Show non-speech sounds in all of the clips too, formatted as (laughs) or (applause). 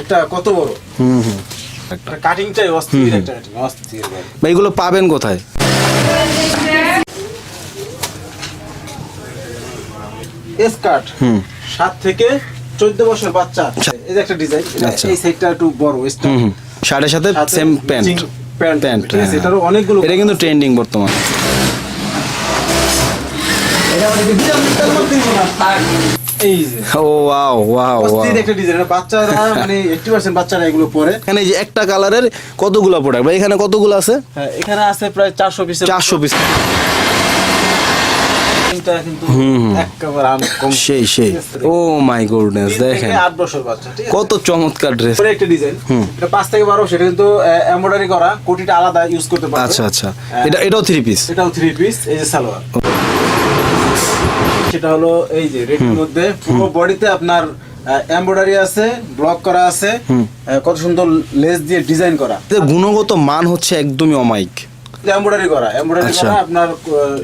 এটা কত বড়? হুম হুম কাটিংটাই অস্থির একটা কাটিং অস্থির ভাই। এগুলো পাবেন কোথায়? স্কার্ট হুম। সাত থেকে চোদ্দ বছর বাচ্চা এই যে একটা ডিজাইন আচ্ছা। এই সাইডটা একটু বড় শার্টের সাথে সেম প্যান্ট প্যান্ট প্যান্ট এটারও অনেকগুলো এটা কিন্তু ট্রেন্ডিং বর্তমান। এই যে। ও ওয়াও ওয়াও অস্থির একটা ডিজাইন বাচ্চারা মানে এইটি পার্সেন্ট বাচ্চারা এগুলো পরে। এখানে যে একটা কালারের কতগুলো প্রোডাক্ট বা এখানে কতগুলো আছে? হ্যাঁ, এখানে আছে প্রায় চারশো পিসের চারশো পিস আনকম সেই সেই। ও মাই গুডনেস দেখেন। কত চমৎকার ড্রেস একটা ডিজাইন এটা পাঁচ থেকে বারো সেটা কিন্তু এমব্রয়ডারি করা কোটিটা আলাদা ইউজ করতে পারবে। আচ্ছা আচ্ছা। এটা এটাও থ্রি পিস এটাও থ্রি পিস এই যে সালোয়ার। সেটা হলো এই যে রেডের মধ্যে পুরো বডিতে আপনার এমব্রয়ডারি আছে ব্লক করা আছে। কত সুন্দর লেস দিয়ে ডিজাইন করা। গুণগত মান হচ্ছে একদমই অমাইক এমব্রয়ডারি করা। এমব্রয়ডারি আচ্ছা। করা আপনার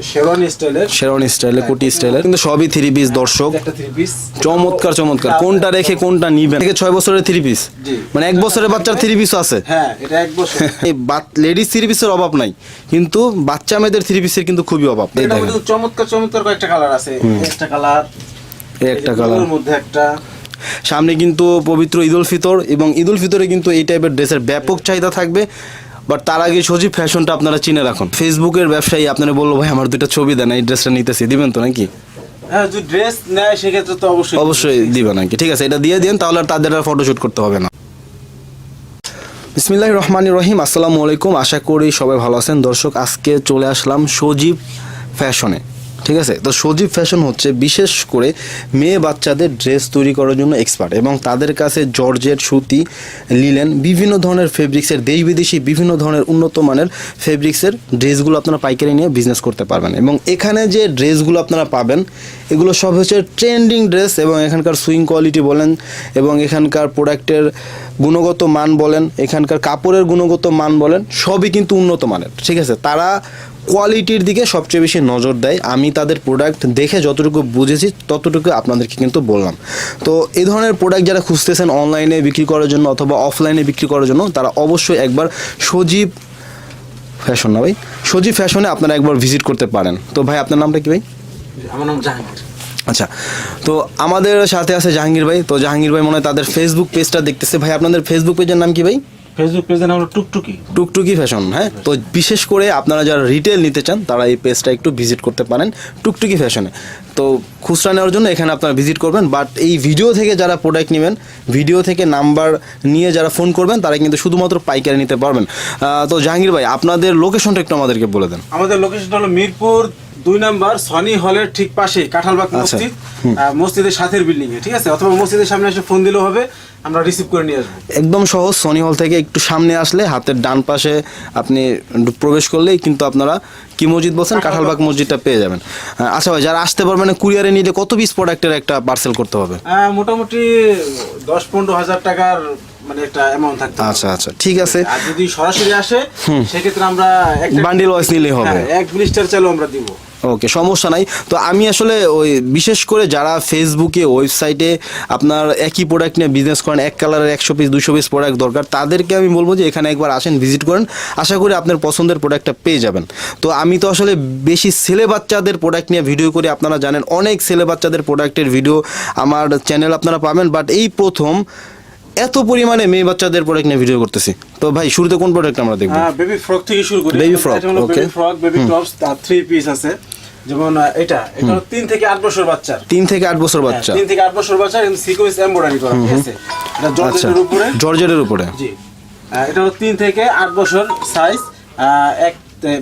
শেরওয়ানি স্টাইলের শেরওয়ানি স্টাইলে কোটি স্টাইলে কিন্তু সবই থ্রি পিস দর্শক। একটা থ্রি পিস চমৎকার চমৎকার। কোনটা রেখে কোনটা নিবেন? থেকে ছয় বছরের থ্রি পিস মানে এক বছরের বাচ্চার থ্রি আছে। হ্যাঁ এটা এক বছর। (laughs) এই লেডিস থ্রি পিসের অভাব নাই। কিন্তু বাচ্চা মেয়েদের থ্রি পিসের কিন্তু খুবই অভাব। এটা চমৎকার চমৎকার কয়েকটা কালার আছে। একটা কালার একটা কালার মধ্যে একটা। সামনে কিন্তু পবিত্র ঈদুল ফিতর এবং ঈদুল ফিতরে কিন্তু এই টাইপের ড্রেসের ব্যাপক চাহিদা থাকবে। বাট তার আগে সজীব ফ্যাশনটা আপনারা চিনে রাখুন। ফেসবুকের ব্যবসায়ী আপনারা বলল ভাই আমার দুটো ছবি দেন এই ড্রেসটা নিতেছি। দিবেন তো নাকি? হ্যাঁ যদি ড্রেস নেয় সেক্ষেত্রে তো অবশ্যই অবশ্যই দিবেন নাকি ঠিক আছে এটা দিয়ে দিন তাহলে আর তাদের আর ফটোশুট করতে হবে না। বিসমিল্লাহ রহমান রহিম আসসালামু আলাইকুম। আশা করি সবাই ভালো আছেন। দর্শক আজকে চলে আসলাম সজীব ফ্যাশনে। ঠিক আছে? তো সজীব ফ্যাশন হচ্ছে বিশেষ করে মেয়ে বাচ্চাদের ড্রেস তৈরি করার জন্য এক্সপার্ট এবং তাদের কাছে জর্জেট, সুতি লিলেন বিভিন্ন ধরনের ফেব্রিক্সের দেশ বিদেশি বিভিন্ন ধরনের উন্নত মানের ফেব্রিক্সের ড্রেসগুলো আপনারা পাইকারি নিয়ে বিজনেস করতে পারবেন। এবং এখানে যে ড্রেসগুলো আপনারা পাবেন, এগুলো সব হচ্ছে ট্রেন্ডিং ড্রেস এবং এখানকার সুইং কোয়ালিটি বলেন এবং এখানকার প্রোডাক্টের গুণগত মান বলেন, এখানকার কাপড়ের গুণগত মান বলেন, সবই কিন্তু উন্নত মানের, ঠিক আছে? তারা কোয়ালিটির দিকে সবচেয়ে বেশি নজর দেয়। আমি তাদের প্রোডাক্ট দেখে যতটুকু বুঝেছি ততটুকু আপনাদেরকে কিন্তু বললাম। তো এই ধরনের প্রোডাক্ট যারা খুঁজতেছেন অনলাইনে বিক্রি করার জন্য অথবা অফলাইনে বিক্রি করার জন্য তারা অবশ্যই একবার সজীব ফ্যাশন না ভাই সজীব ফ্যাশনে আপনারা একবার ভিজিট করতে পারেন। তো ভাই আপনার নামটা কি ভাই? আমার নাম জাহাঙ্গীর। আচ্ছা তো আমাদের সাথে আছে জাহাঙ্গীর ভাই। তো জাহাঙ্গীর ভাই মনে হয় তাদের ফেসবুক পেজটা দেখতেছে। ভাই আপনাদের ফেসবুক পেজের নাম কি ভাই? ফেসবুক পেজের নাম হলো টুকটুকি। টুকটুকি ফ্যাশন হ্যাঁ? তো বিশেষ করে আপনারা যারা রিটেল নিতে চান তারা এই পেজটা একটু ভিজিট করতে পারেন টুকটুকি ফ্যাশনে তো খুচরা নেওয়ার জন্য এখানে আপনারা ভিজিট করবেন বাট এই ভিডিও থেকে যারা প্রোডাক্ট নেবেন ভিডিও থেকে নাম্বার নিয়ে যারা ফোন করবেন তারা কিন্তু শুধুমাত্র পাইকারি নিতে পারবেন। তো জাহাঙ্গীর ভাই আপনাদের লোকেশনটা একটু আমাদেরকে বলে দেন। আমাদের লোকেশনটা হলো মিরপুর দুই নাম্বার সনি হলের ঠিক পাশে কাঁঠালবাগ আচ্ছা। মসজিদ মসজিদের সাথের বিল্ডিং এ ঠিক আছে? অথবা মসজিদের সামনে এসে ফোন দিলেও হবে আমরা রিসিভ করে নিয়ে আসব। একদম সহজ সনি হল থেকে একটু সামনে আসলে হাতের ডান পাশে আপনি প্রবেশ করলেই কিন্তু আপনারা কি মসজিদ বলছেন? কাঁঠালবাগ মসজিদটা পেয়ে যাবেন। আচ্ছা ভাই যারা আসতে পারবেন কুরিয়ারে নিলে কত পিস প্রোডাক্টের একটা পার্সেল করতে হবে? মোটামুটি দশ পনেরো হাজার টাকার মানে একটা অ্যামাউন্ট থাকতে আচ্ছা আচ্ছা ঠিক আছে। আর যদি সরাসরি আসে সেক্ষেত্রে আমরা বান্ডিল ওয়াইজ নিলেই হবে। হ্যাঁ, এক ব্লিস্টার চালু আমরা দিব। ওকে সমস্যা নাই। তো আমি আসলে ওই বিশেষ করে যারা ফেসবুকে ওয়েবসাইটে আপনার একই প্রোডাক্ট নিয়ে বিজনেস করেন, এক কালারের একশো পিস দুশো পিস প্রোডাক্ট দরকার, তাদেরকে আমি বলব যে এখানে একবার আসেন ভিজিট করেন। আশা করি আপনার পছন্দের প্রোডাক্টটা পেয়ে যাবেন। তো আমি তো আসলে বেশি ছেলে বাচ্চাদের প্রোডাক্ট নিয়ে ভিডিও করি, আপনারা জানেন, অনেক ছেলে বাচ্চাদের প্রোডাক্টের ভিডিও আমার চ্যানেল আপনারা পাবেন বাট এই প্রথম এত পরিমাণে মেয়ে বাচ্চাদের প্রোডাক্ট নিয়ে ভিডিও করতেছি। তো ভাই শুরুতে কোন প্রোডাক্ট আমরা দেখব? বেবি ফ্রক থেকে শুরু করি। Baby frock, এটা হলো okay. Baby frock baby tops তার থ্রি পিস আছে। যেমন এটা এটা তিন থেকে আট বছর বাচ্চার। তিন থেকে আট বছর বাচ্চা। তিন থেকে আট বছর বাচ্চা কিন্তু সিকোয়েন্স এমব্রয়ডারি করা ঠিক আছে। এটা আচ্ছা। জর্জেটের উপরে। জর্জেটের উপরে। জি। এটা হলো তিন থেকে আট বছর সাইজ এক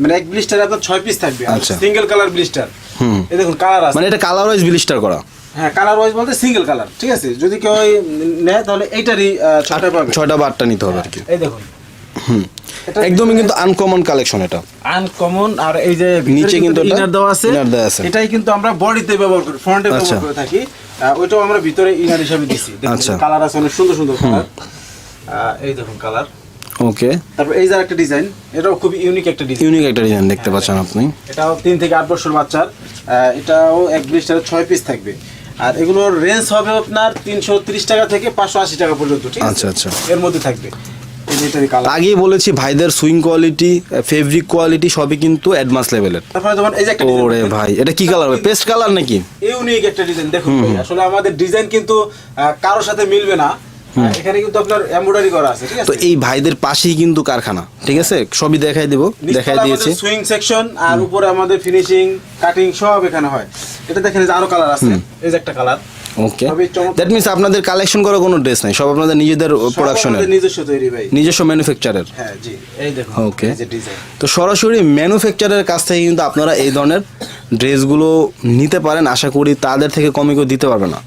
মানে এক ব্লিস্টারে আপনার ছয় পিস থাকবে। আচ্ছা। সিঙ্গেল কালার ব্লিস্টার হুম। এই দেখুন কালার আছে। মানে এটা কালার ওয়াইজ ব্লিস্টার করা। হ্যাঁ কালার ওয়াইজ বলতে সিঙ্গেল কালার ঠিক আছে? যদি কেউ নেয় তাহলে এইটারই ছয়টা পাবে। বা আটটা নিতে হবে আর কি। এই দেখুন। এটা একদমই কিন্তু আনকমন কালেকশন এটা। আনকমন আর এই যে নিচে কিন্তু ইনার দেওয়া আছে inner দেওয়া আছে। এটাই কিন্তু আমরা বডিতে ব্যবহার করি ফ্রন্টে আচ্ছা। ব্যবহার করে থাকি। ওইটাও আমরা ভিতরে ইনার হিসাবে দিছি। আচ্ছা। কালার আছে অনেক সুন্দর সুন্দর কালার এই দেখুন কালার ওকে তারপর এই যে একটা ডিজাইন এটাও খুব ইউনিক একটা ডিজাইন ইউনিক একটা ডিজাইন দেখতে পাচ্ছেন আপনি। এটাও তিন থেকে আট বছর বাচ্চার। এটাও এক ব্লিস্টারে ছয় পিস থাকবে। আর এগুলোর রেঞ্জ হবে আপনার তিনশো ত্রিশ টাকা থেকে পাঁচশো আশি টাকা পর্যন্ত ঠিক আচ্ছা, আচ্ছা। এর মধ্যে থাকবে। আগেই বলেছি ভাইদের সুইং কোয়ালিটি ফেব্রিক কোয়ালিটি সবই কিন্তু অ্যাডভান্স লেভেলের ওরে ভাই এটা কি কালার হবে পেস্ট কালার নাকি? ইউনিক একটা ডিজাইন দেখুন আসলে আমাদের ডিজাইন কিন্তু কারোর সাথে মিলবে না। এখানে কিন্তু আপনার এমব্রয়ডারি করা আছে ঠিক তো এই ভাইদের পাশেই কিন্তু কারখানা ঠিক আছে? সবই দেখাই দেবো দেখাই দিয়েছি। সুইং সেকশন আর উপরে আমাদের ফিনিশিং কাটিং সব এখানে হয়। এটা দেখেন যে আরও কালার আছে। এই যে একটা কালার ওকে দ্যাট মিনস আপনাদের কালেকশন করার কোনো ড্রেস নাই সব আপনাদের নিজেদের প্রোডাকশনের নিজস্ব তৈরি ভাই। নিজস্ব ম্যানুফ্যাকচারের হ্যাঁ জি। এই দেখুন ডিজাইন তো সরাসরি ম্যানুফ্যাকচারের কাছ থেকে কিন্তু আপনারা এই ধরনের ড্রেসগুলো নিতে পারেন আশা করি তাদের থেকে কমে কেউ দিতে পারবে না।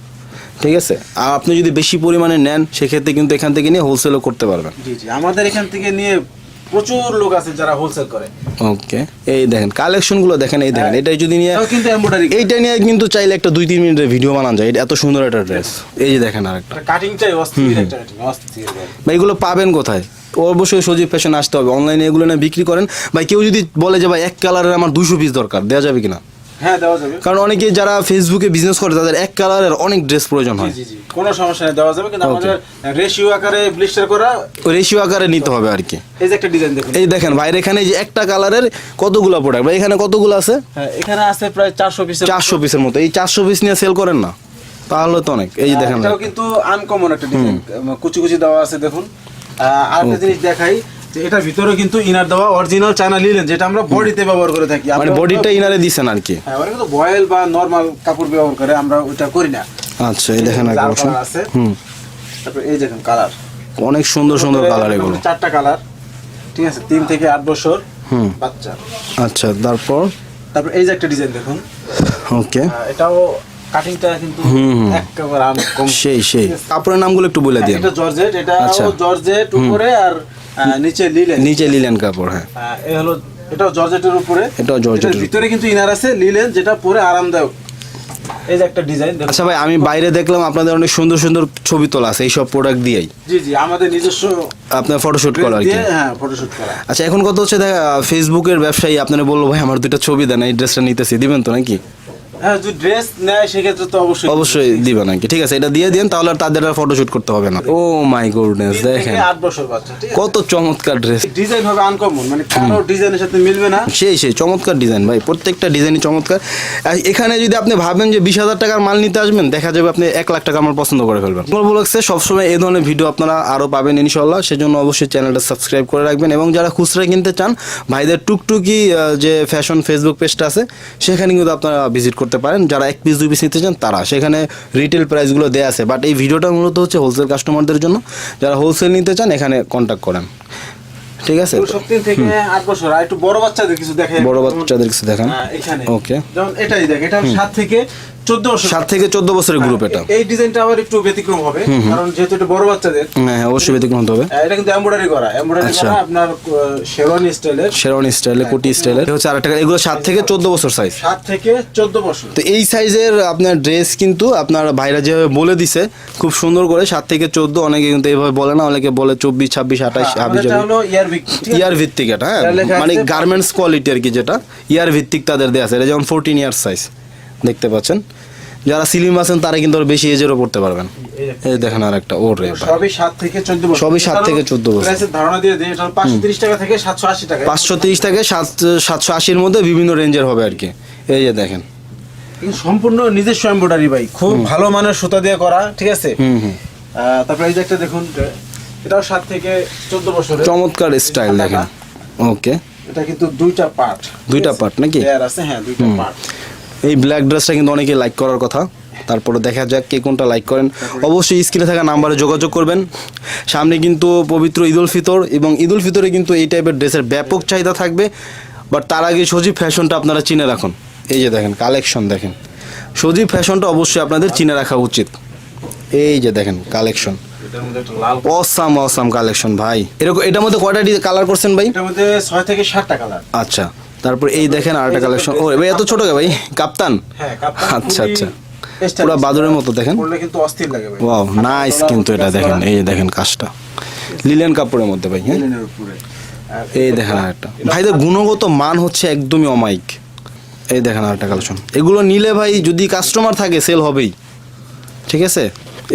ঠিক আছে? আর আপনি যদি বেশি পরিমাণে নেন সেক্ষেত্রে কিন্তু এখান থেকে নিয়ে হোলসেলও করতে পারবেন। জি জি। আমাদের এখান থেকে নিয়ে প্রচুর লোক আছে যারা হোলসেল করে। ওকে এই দেখেন কালেকশনগুলো দেখেন এই দেখেন হ্যাঁ। এটাই যদি নিয়ে কিন্তু এমব্রয়ডারি এইটা নিয়ে কিন্তু চাইলে একটা দুই তিন মিনিটের ভিডিও বানান যায়। এটা এত সুন্দর একটা ড্রেস এই যে দেখেন আরেকটা। কাটিংটাই অস্থির একটা কাটিং অস্থির ভাই। এগুলো পাবেন কোথায়? অবশ্যই সজীব ফ্যাশন আসতে হবে। অনলাইনে এগুলো না বিক্রি করেন। ভাই কেউ যদি বলে যে ভাই এক কালারের আমার দুশো পিস দরকার দেওয়া যাবে কিনা? হ্যাঁ দেওয়া যাবে। কারণ অনেকে যারা ফেসবুকে বিজনেস করে তাদের এক কালারের অনেক ড্রেস প্রয়োজন হয়। জি জি। কোনো সমস্যা নেই দেওয়া যাবে কিন্তু আমাদের রেশিও আকারে ব্লিস্টার করা রেশিও আকারে নিতে হবে আর কি। এই যে একটা ডিজাইন দেখুন। এই দেখেন ভাই এখানে যে একটা কালারের কতগুলো প্রোডাক্ট ভাই এখানে কতগুলো আছে? হ্যাঁ এখানে আছে প্রায় চারশো পিসের চারশো পিসের মতো। এই চারশো পিস নিয়ে সেল করেন না। তাহলে তো অনেক। এই যে দেখেন এটাও কিন্তু আনকমন একটা ডিজাইন কুচি কুচি দেওয়া আছে দেখুন। আর একটা জিনিস দেখাই। যে এটার ভিতরে কিন্তু ইনার দেওয়া অরিজিনাল চায়না লিলেন যেটা আমরা বডিতে ব্যবহার করে থাকি। মানে বডিটা ইনারে দিছেন আর কি। হ্যাঁ ওরা কিন্তু বয়েল বা নরমাল কাপড় ব্যবহার করে আমরা ওইটা করি না। আচ্ছা এই দেখেন আছে। হুম। তারপর এই দেখেন কালার অনেক সুন্দর সুন্দর কালার এগুলো। চারটা কালার ঠিক আছে তিন থেকে আট বছর হুম। বাচ্চা। আচ্ছা তারপর? তারপর এই যে একটা ডিজাইন দেখুন। ওকে। এটাও কাটিংটা কিন্তু একেবারে কম। সেই সেই। কাপড়ের নামগুলো একটু বলে দিন। এটা জর্জেট এটা আচ্ছা। জর্জেট উপরে আর নিচে লিলেন নিচে লিলেন কাপড় হ্যাঁ। আহ, এই হলো এটাও জর্জেটের উপরে। এটাও জর্জেটের ভিতরে কিন্তু ইনার আছে লিলেন যেটা পরে আরামদায়ক। এই যে একটা ডিজাইন আচ্ছা ভাই আমি বাইরে দেখলাম আপনাদের অনেক সুন্দর সুন্দর ছবি তোলা আছে এইসব প্রোডাক্ট দিয়েই। জি জি আমাদের নিজস্ব আপনার ফটোশুট করা আর কি। হ্যাঁ ফটোশুট করা। আচ্ছা এখন কত হচ্ছে দেখা ফেসবুকের ব্যবসায়ী আপনারা বলল ভাই আমার দুইটা ছবি দেন এই ড্রেসটা নিতেছি। দিবেন তো নাকি? হ্যাঁ যদি ড্রেস নেয় সেক্ষেত্রে তো অবশ্যই অবশ্যই দিবেন নাকি? ঠিক আছে এটা দিয়ে দিন তাহলে তাদের আর ফটোশুট করতে হবে না। ও মাই গুডনেস দেখেন। আট বছর বাচ্চা কত চমৎকার ড্রেস ডিজাইন হবে আনকমন মানে কারও ডিজাইনের সাথে মিলবে না। সেই সেই চমৎকার ডিজাইন ভাই প্রত্যেকটা ডিজাইনই চমৎকার। এখানে যদি আপনি ভাবেন যে বিশ হাজার টাকার মাল নিতে আসবেন দেখা যাবে আপনি এক লাখ টাকা আমার পছন্দ করে ফেলবেন। আমার বলছে সবসময় এই ধরনের ভিডিও আপনারা আরও পাবেন ইনশাল্লাহ সেজন্য অবশ্যই চ্যানেলটা সাবস্ক্রাইব করে রাখবেন। এবং যারা খুচরা কিনতে চান ভাইদের টুকটুকি যে ফ্যাশন ফেসবুক পেজটা আছে সেখানে কিন্তু আপনারা ভিজিট করতে পারেন যারা এক পিস দুই পিস নিতে চান তারা। সেখানে রিটেল প্রাইসগুলো দেওয়া আছে বাট এই ভিডিওটা মূলত হচ্ছে হোলসেল কাস্টমারদের জন্য। যারা হোলসেল নিতে চান এখানে কন্ট্যাক্ট করেন। ঠিক আছে? সব থেকে বছর। আর একটু বড় বাচ্চাদের কিছু দেখেন বড় বাচ্চাদের কিছু দেখান। হ্যাঁ, এখানে। ওকে যেমন এটাই দেখেন এটা সাত থেকে সাত থেকে চোদ্দ বছরের গ্রুপ এটা। এই ডিজাইনটা আবার একটু ব্যতিক্রম হবে কারণ যেহেতু এটা বড় বাচ্চাদের হ্যাঁ অবশ্যই ব্যতিক্রম হতে হবে। এটা কিন্তু এমব্রয়ডারি করা এমব্রয়ডারি আচ্ছা। করা আপনার শেরওয়ানি স্টাইলের শেরওয়ানি স্টাইলে কোটি হচ্ছে আরেকটা এগুলো সাত থেকে চোদ্দ বছর সাইজ সাত থেকে চোদ্দ বছর। তো এই সাইজের আপনার ড্রেস কিন্তু আপনার ভাইরা যেভাবে বলে দিছে খুব সুন্দর করে সাত থেকে চোদ্দ অনেকে কিন্তু এইভাবে বলে না অনেকে বলে চব্বিশ ছাব্বিশ আঠাশ হাবিজ ইয়ার ভিত্তিক এটা হ্যাঁ মানে গার্মেন্টস কোয়ালিটি আর কি যেটা ইয়ার ভিত্তিক তাদের দেওয়া আছে। এটা যেমন ফোরটিন ইয়ার সাইজ দেখতে পাচ্ছেন। যারা সিলিম আছেন তারা কিন্তু বেশি এজেরও পড়তে পারবেন। এই দেখেন আর একটা ও রে ভাই। সবই সাত থেকে চোদ্দ বছর। সবই সাত থেকে 14 বছর। ধারণা দিয়ে দিই এটা পাঁচশো তিরিশ টাকা থেকে সাতশো আশি টাকা। পাঁচশো তিরিশ থেকে সাত সাতশো আশির মধ্যে বিভিন্ন রেঞ্জের হবে আর কি। এই যে দেখেন। সম্পূর্ণ নিজস্ব এমব্রয়ডারি ভাই খুব ভালো মানের সুতা দিয়ে করা ঠিক আছে? হুম হুম। আহ, তারপরে এই যে একটা দেখুন এটাও সাত থেকে চোদ্দ বছরের। চমৎকার স্টাইল দেখেন। ওকে। এটা কিন্তু দুইটা পার্ট দুইটা পার্ট নাকি? আছে হ্যাঁ দুইটা পার্ট এই ব্ল্যাক ড্রেসটা কিন্তু অনেকে লাইক করার কথা। তারপরে দেখা যাক কে কোনটা লাইক করেন। অবশ্যই স্ক্রিনে থাকা নাম্বারে যোগাযোগ করবেন। সামনে কিন্তু পবিত্র ঈদ উল ফিতর এবং ঈদ উল ফিতরে কিন্তু এই টাইপের ড্রেসের ব্যাপক চাহিদা থাকবে। বাট তার আগে সজীব ফ্যাশনটা আপনারা চিনে রাখুন। এই যে দেখেন কালেকশন দেখেন। সজীব ফ্যাশনটা অবশ্যই আপনাদের চিনে রাখা উচিত। এই যে দেখেন কালেকশন অসাম অসাম কালেকশন ভাই। এরকম এটার মধ্যে কয়টা কালার করছেন ভাই? এটার মধ্যে ছয় থেকে সাতটা কালার আচ্ছা। তারপর এই দেখেন আরেকটা কালেকশন ও ভাই এত ছোট ভাই? কাপ্তান? হ্যাঁ আচ্ছা, আচ্ছা। পুরো বাদুড়ের মতো দেখেন। কিন্তু অস্থির লাগে ভাই। ওয়াও নাইস কিন্তু এটা দেখেন। এই দেখেন কাজটা। লিলেন কাপড়ের মধ্যে ভাই হ্যাঁ? এই দেখেন আরেকটা। ভাইদের গুণগত মান হচ্ছে একদমই অমাইক এই দেখেন আরেকটা কালেকশন এগুলো নিলে ভাই যদি কাস্টমার থাকে সেল হবেই। ঠিক আছে?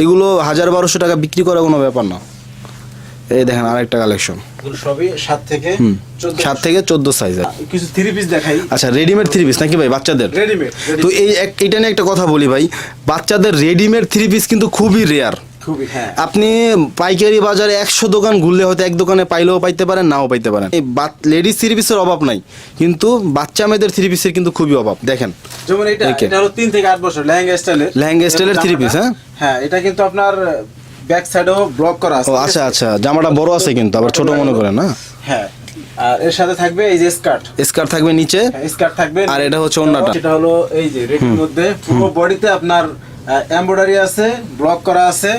এগুলো হাজার বারোশো টাকা বিক্রি করা কোনো ব্যাপার না। এই দেখেন আরেকটা কালেকশন সবই সাত থেকে সাত থেকে চোদ্দ সাইজের কিছু থ্রি পিস দেখাই। আচ্ছা রেডিমেড থ্রি পিস নাকি ভাই? বাচ্চাদের? রেডিমেড তো এই এইটা নিয়ে একটা কথা বলি ভাই। বাচ্চাদের রেডিমেড থ্রি পিস কিন্তু খুবই রেয়ার হ্যাঁ। আপনি পাইকারি বাজারে একশো দোকান ঘুরলে হয়তো এক দোকানে পাইলেও পাইতে পারেন নাও পাইতে পারেন। এই লেডিস থ্রি পিসের অভাব নাই। কিন্তু বাচ্চা মেয়েদের থ্রি পিসের কিন্তু খুবই অভাব। দেখেন। যেমন এটা হলো তিন থেকে আট বছর লেহেঙ্গা স্টাইলের লেহেঙ্গা স্টাইলের three piece, হ্যাঁ? হ্যাঁ এটা কিন্তু আপনার ব্যাক সাইডেও ব্লক করা আছে। ও আচ্ছা আচ্ছা। জামাটা বড় আছে কিন্তু আবার ছোট মনে করেন না? হ্যাঁ। আর এর সাথে থাকবে এই যে স্কার্ট। স্কার্ট থাকবে নিচে স্কার্ট থাকবে আর এটা হচ্ছে ওড়নাটা। সেটা হলো এই যে রেডির মধ্যে। পুরো বডিতে আপনার এমব্রয়ডারি আছে ব্লক করা আছে।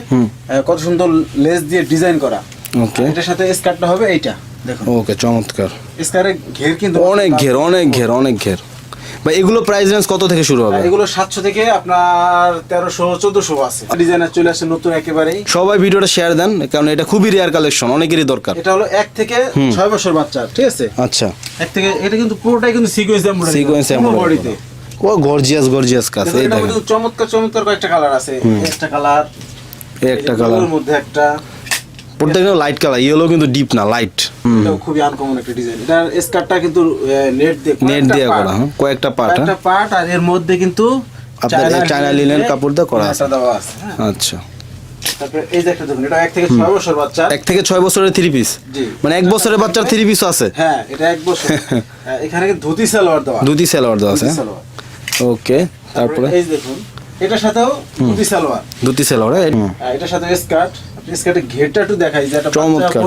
কত সুন্দর লেস দিয়ে ডিজাইন করা। ওকে এটার সাথে স্কার্টটা হবে এইটা। দেখুন। ওকে চমৎকার। স্কার্টের ঘের কিন্তু অনেক ঘের অনেক ঘের অনেক ঘের। ভাই এগুলো প্রাইস রেঞ্জ কত থেকে শুরু হবে? এগুলো সাতশো থেকে আপনার তেরোশো চোদ্দশো আছে। ডিজাইনার চলে আসছে নতুন একেবারেই। সবাই ভিডিওটা শেয়ার দেন কারণ এটা খুবই রেয়ার কালেকশন অনেকেরই দরকার। এটা হলো এক থেকে ছয় বছর বাচ্চা ঠিক আছে? আচ্ছা। এক থেকে এটা কিন্তু পুরোটাই কিন্তু সিকোয়েন্স সিকোয়েন্স বডিতে ও গর্জিয়াস গর্জিয়াস কাজ এই এটা দেখেন। কিন্তু চমৎকার চমৎকার কয়েকটা কালার আছে। একটা কালার একটা কালার মধ্যে একটা। প্রত্যেকটা লাইট কালার ইয়েলো কিন্তু ডিপ না লাইট খুবই আনকমন একটা ডিজাইন এটার স্কার্টটা কিন্তু নেট দিয়ে নেট দিয়ে করা হ্যাঁ কয়েকটা পার্ট হ্যাঁ। একটা পার্ট আর এর মধ্যে কিন্তু আপনার এই চায়না লিনেন কাপড় দিয়ে করা আছে। হ্যাঁ। আচ্ছা। তারপরে এই যে একটা দেখুন এটা এক থেকে ছয় বছর বাচ্চা এক থেকে ছয় বছরের থ্রি পিস মানে এক বছরের বাচ্চার থ্রি পিসও আছে। হ্যাঁ এটা এক বছর। (laughs) এখানে ধুতি সালোয়ার দেওয়া দুটি সেলোয়ার দেওয়া আছে ওকে তারপরে এই দেখুন এটার সাথেও ধুতি সালোয়ার। দুটি সেলোয়ার এটার সাথে স্কার্ট ঘেরটা একটু দেখাই যে একটা চমৎকার।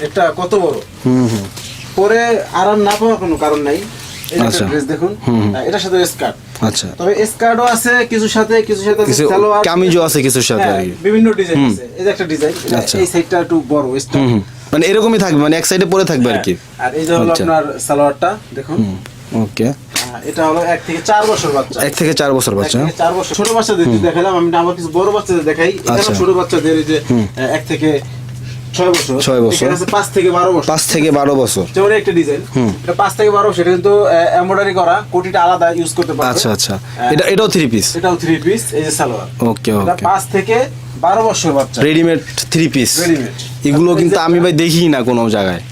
ঘেরটা কত বড়? হুম হুম। পরে আরাম না পাওয়ার কোনো কারণ নাই। আচ্ছা। দেখুন। এটার সাথে স্কার্ট আচ্ছা। তবে স্কার্টও আছে কিছু সাথে কিছু সাথে আছে সালোয়ার কামিজও আছে কিছুর সাথে হ্যাঁ। বিভিন্ন ডিজাইন আছে। এই যে একটা ডিজাইন আচ্ছা। এই সাইডটা একটু বড় মানে এরকমই থাকবে মানে এক সাইডে পরে থাকবে আর কি। আর এই যে হলো। আপনার সালোয়ারটা দেখুন। ওকে। হ্যাঁ, এটা হলো এক থেকে চার বছর বাচ্চা। এক থেকে চার বছর বাচ্চা। চার বছর। ছোট বাচ্চাদের দেখালাম আমি আবার কিছু বড় বাচ্চাদের দেখাই। এখানে আচ্ছা। ছোট বাচ্চাদের যে এক থেকে ছয় বছর। ছয় বছর। পাঁচ থেকে বারো বছর। পাঁচ থেকে বারো বছর। যেমন একটা ডিজাইন। এটা পাঁচ থেকে বারো সেটা কিন্তু এমব্রয়ডারি করা কোটিটা আলাদা ইউজ করতে পারবে। আচ্ছা আচ্ছা। হ্যাঁ। এটা এটাও থ্রি পিস এটাও থ্রি পিস এই যে সালোয়ার। ওকে পাঁচ থেকে বারো বছর বাচ্চা। Readymade three piece Readymade। এগুলো কিন্তু আমি ভাই দেখি না কোনো জায়গায়।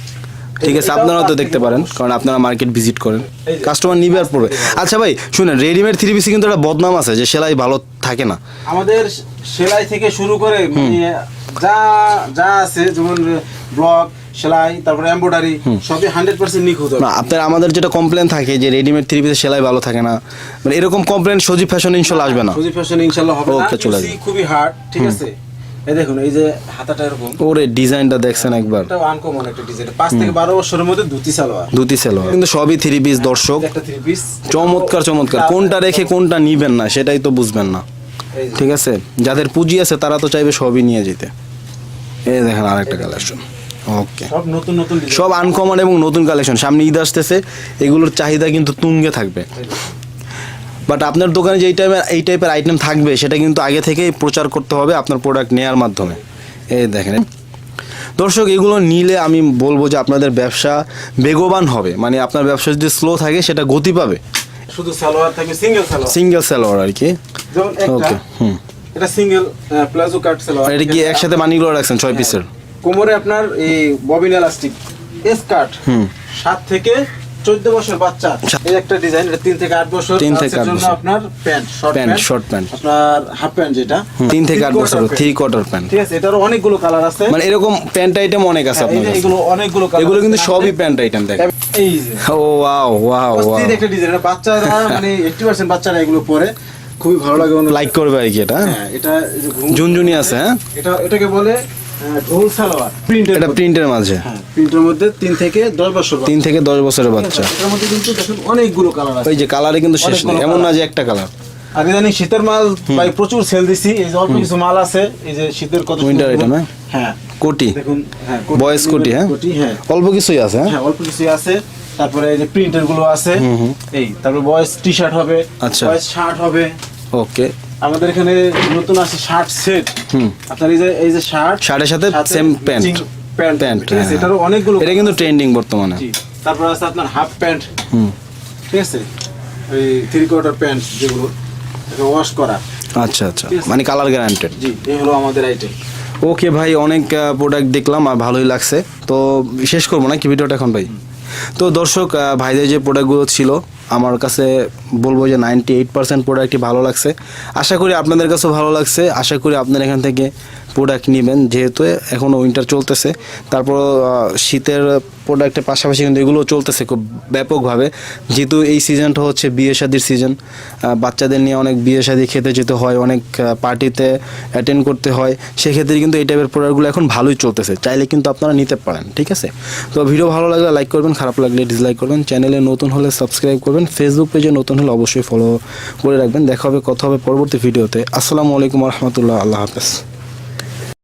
ঠিক আছে আপনারাও তো দেখতে পারেন কারণ আপনারা মার্কেট ভিজিট করেন। কাস্টমার নিবে আর পড়বে আচ্ছা ভাই শুনেন রেডিমেড থ্রি পিসে কিন্তু একটা বদনাম আছে যে সেলাই ভালো থাকে না। আমাদের সেলাই থেকে শুরু করে মানে যা যা আছে যেমন ব্লক সেলাই তারপরে এমব্রয়ডারি সবই হান্ড্রেড পার্সেন্ট নিখুঁত না আপনার আমাদের যেটা কমপ্লেন থাকে যে রেডিমেড থ্রি পিসের সেলাই ভালো থাকে না মানে এরকম কমপ্লেন সজীব ফ্যাশন ইনশাল্লাহ আসবে না। সুজি ফ্যাশন ইনশাআল্লাহ হবে না। খুবই হার্ড ঠিক আছে? এই দেখুন এই যে হাতাটা এরকম। ওরে ডিজাইনটা দেখছেন একবার। এটা আনকমন একটা ডিজাইন পাঁচ থেকে বারো বছরের মধ্যে ধুতি সালোয়ার। দুটি সেলোয়ার। কিন্তু সবই থ্রি পিস দর্শক। একটা থ্রি পিস চমৎকার চমৎকার। কোনটা রেখে কোনটা নিবেন না সেটাই তো বুঝবেন না। ঠিক আছে? যাদের পুঁজি আছে তারা তো চাইবে সবই নিয়ে যেতে। এই দেখেন আরেকটা কালেকশন ওকে সব নতুন নতুন সব আনকমন এবং নতুন কালেকশন সামনে ঈদ আসতেছে এগুলোর চাহিদা কিন্তু তুঙ্গে থাকবে। বাট আপনার দোকানে যেই টাইপের এই টাইপের আইটেম থাকবে সেটা কিন্তু আগে থেকেই প্রচার করতে হবে আপনার প্রোডাক্ট নেওয়ার মাধ্যমে। এই দেখেন। দর্শক এগুলো নিলে আমি বলব যে আপনাদের ব্যবসা বেগবান হবে। মানে আপনার ব্যবসা যদি স্লো থাকে সেটা গতি পাবে। শুধু সালোয়ার থাকবে সিঙ্গেল সালোয়ার। সিঙ্গেল সেলোয়ার আর কি। যেমন ওকে হুম। এটা সিঙ্গেল প্লাজো কাট সালোয়ার। এটা কি একসাথে মানিগুলো রাখছেন ছয় পিসের কোমরে আপনার এই ববিন এলাস্টিক স্কার্ট সাত থেকে চোদ্দ বছর বাচ্চা। এই একটা ডিজাইন এটা তিন থেকে আট বছর তিন থেকে আট বছর। আপনার pant short pant, short pant. আপনার হাফ প্যান্ট যেটা। তিন থেকে আট বছর থ্রি কোয়ার্টার প্যান্ট ঠিক আছে এটারও অনেকগুলো কালার আছে। মানে এরকম প্যান্ট আইটেম অনেক আছে হ্যাঁ, আপনার কাছে। এগুলো অনেকগুলো colour এগুলো কিন্তু সবই প্যান্ট আইটেম দেখেন। এই যে। ও ওয়াও ওয়াও ওয়াও একটা ডিজাইন বাচ্চারা মানে এইটটি পার্সেন্ট বাচ্চারা এগুলো পরে। খুবই ভালো লাগে। লাইক করবে আর কি এটা হ্যাঁ এটা এই যে ঘুম- ঝুনঝুনি আছে হ্যাঁ। এটা এটাকে বলে আহ, ঢোল সালোয়ার প্রিন্টের এটা প্রিন্টের মাঝে। হ্যাঁ প্রিন্টের মধ্যে তিন থেকে দশ বছর তিন থেকে দশ বছরের বাচ্চা। এটার মধ্যে কিন্তু দেখুন অনেকগুলো কালার আছে। ওই যে কালারে কিন্তু শেষ নেই এমন না যে একটা কালার। আর ইদানিং শীতের মাল ভাই প্রচুর সেল দিছি এই যে অল্প কিছু মাল আছে এই যে শীতের কত Winter সুন্দর- item, হ্যাঁ? হ্যাঁ। কোটি দেখুন হ্যাঁ Boys কোটি, হ্যাঁ? কোটি হ্যাঁ। অল্প কিছুই আছে হ্যাঁ? হ্যাঁ অল্প কিছু আছে। তারপরে এই যে প্রিন্টেরগুলো আছে এই তারপরে বয়েস টি শার্ট হবে আচ্ছা। বয়েস শার্ট হবে। ওকে আমাদের এখানে নতুন আছে শার্ট সেট আপনার এই যে এই যে শার্ট শার্টের সাথে pant। প্যান্ট প্যান্ট ঠিক আছে এটারও অনেকগুলো এটা কিন্তু ট্রেন্ডিং বর্তমানে। জি। তারপর আছে আপনার হাফ প্যান্ট হুম। ঠিক আছে? ওই থ্রি কোয়ার্টার প্যান্ট যেগুলো এটা ওয়াশ করা। আচ্ছা আচ্ছা। মানে কালার গ্যারান্টেড জি এই হলো আমাদের আইটেম ওকে ভাই অনেক প্রোডাক্ট দেখলাম আর ভালোই লাগছে। তো শেষ করব নাকি ভিডিওটা এখন ভাই? তো দর্শক ভাইদের যে প্রোডাক্টগুলো ছিল আমার কাছে বলব যে নাইনটি এইট পার্সেন্ট প্রোডাক্টটি ভালো লাগছে। আশা করি আপনাদের কাছেও ভালো লাগছে। আশা করি আপনার এখান থেকে প্রোডাক্ট নেবেন, যেহেতু এখনও উইন্টার চলতেছে। তারপর শীতের প্রোডাক্টের পাশাপাশি কিন্তু এগুলো চলতেছে খুব ব্যাপকভাবে। যেহেতু এই সিজনটা হচ্ছে বিয়ে শাদির সিজন বাচ্চাদের নিয়ে অনেক বিয়ে শাদি খেতে যেতে হয়, অনেক পার্টিতে অ্যাটেন্ড করতে হয়। সেক্ষেত্রে কিন্তু এই টাইপের প্রোডাক্টগুলো এখন ভালোই চলতেছে, চাইলে কিন্তু আপনারা নিতে পারেন, ঠিক আছে? তো ভিডিও ভালো লাগলে লাইক করবেন, খারাপ লাগলে ডিসলাইক করবেন। চ্যানেলে নতুন হলে সাবস্ক্রাইব করবেন ফেসবুক পেজে নতুন হলে অবশ্যই ফলো করে রাখবেন। দেখা হবে, কথা হবে পরবর্তী ভিডিওতে আসসালামু আলাইকুম রহমতুল্লাহ, আল্লাহ হাফেজ।